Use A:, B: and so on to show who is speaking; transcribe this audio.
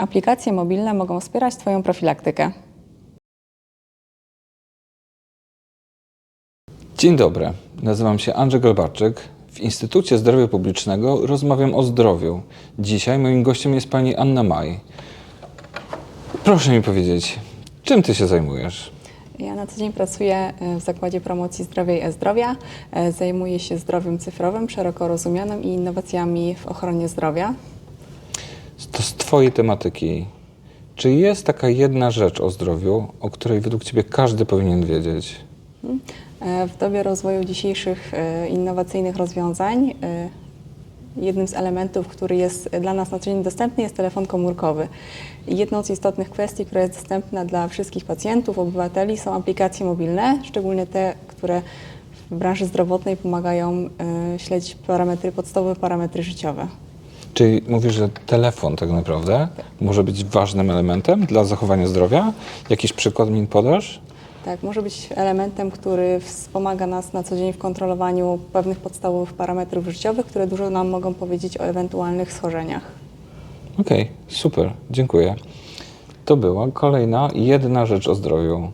A: Aplikacje mobilne mogą wspierać Twoją profilaktykę.
B: Dzień dobry, nazywam się Andrzej Galbarczyk. W Instytucie Zdrowia Publicznego rozmawiam o zdrowiu. Dzisiaj moim gościem jest pani Anna Maj. Proszę mi powiedzieć, czym ty się zajmujesz?
A: Ja na co dzień pracuję e, w Zakładzie Promocji Zdrowia i E-Zdrowia. E, Zajmuję się zdrowiem cyfrowym, szeroko rozumianym i innowacjami w ochronie zdrowia.
B: To z twojej tematyki. Czy jest taka jedna rzecz o zdrowiu, o której według ciebie każdy powinien wiedzieć?
A: E, W dobie rozwoju dzisiejszych e, innowacyjnych rozwiązań e, jednym z elementów, który jest dla nas na co dzień dostępny jest telefon komórkowy. Jedną z istotnych kwestii, która jest dostępna dla wszystkich pacjentów, obywateli są aplikacje mobilne, szczególnie te, które w branży zdrowotnej pomagają śledzić parametry, podstawowe parametry życiowe.
B: Czyli mówisz, że telefon tak naprawdę może być ważnym elementem dla zachowania zdrowia? Jakiś przykład mi podasz?
A: Tak, może być elementem, który wspomaga nas na co dzień w kontrolowaniu pewnych podstawowych parametrów życiowych, które dużo nam mogą powiedzieć o ewentualnych schorzeniach.
B: Okej, super, dziękuję. To była kolejna jedna rzecz o zdrowiu.